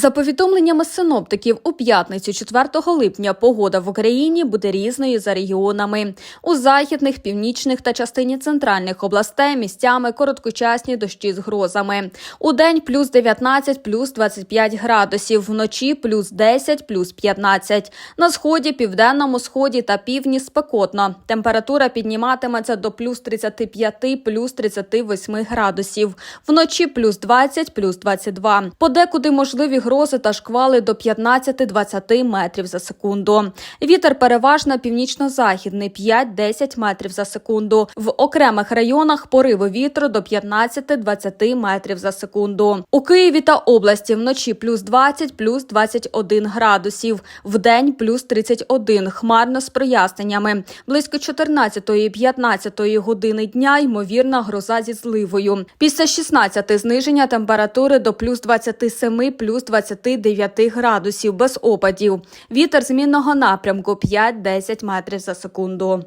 За повідомленнями синоптиків, у п'ятницю 4 липня погода в Україні буде різною за регіонами. У західних, північних та частині центральних областей місцями короткочасні дощі з грозами. У день плюс 19, плюс 25 градусів, вночі плюс 10, плюс 15. На сході, південному сході та півдні спекотно. Температура підніматиметься до плюс 35, плюс 38 градусів. Вночі плюс 20, плюс 22. Подекуди можливі грози та шквали до 15-20 метрів за секунду. Вітер переважно північно-західний 5-10 метрів за секунду. В окремих районах пориви вітру до 15-20 метрів за секунду. У Києві та області вночі плюс 20, плюс 21 градусів. Вдень плюс 31, хмарно з проясненнями. Близько 14-15 години дня ймовірна гроза зі зливою. Після 16 зниження температури до плюс 27, плюс 29 градусів без опадів. Вітер змінного напрямку 5-10 метрів за секунду.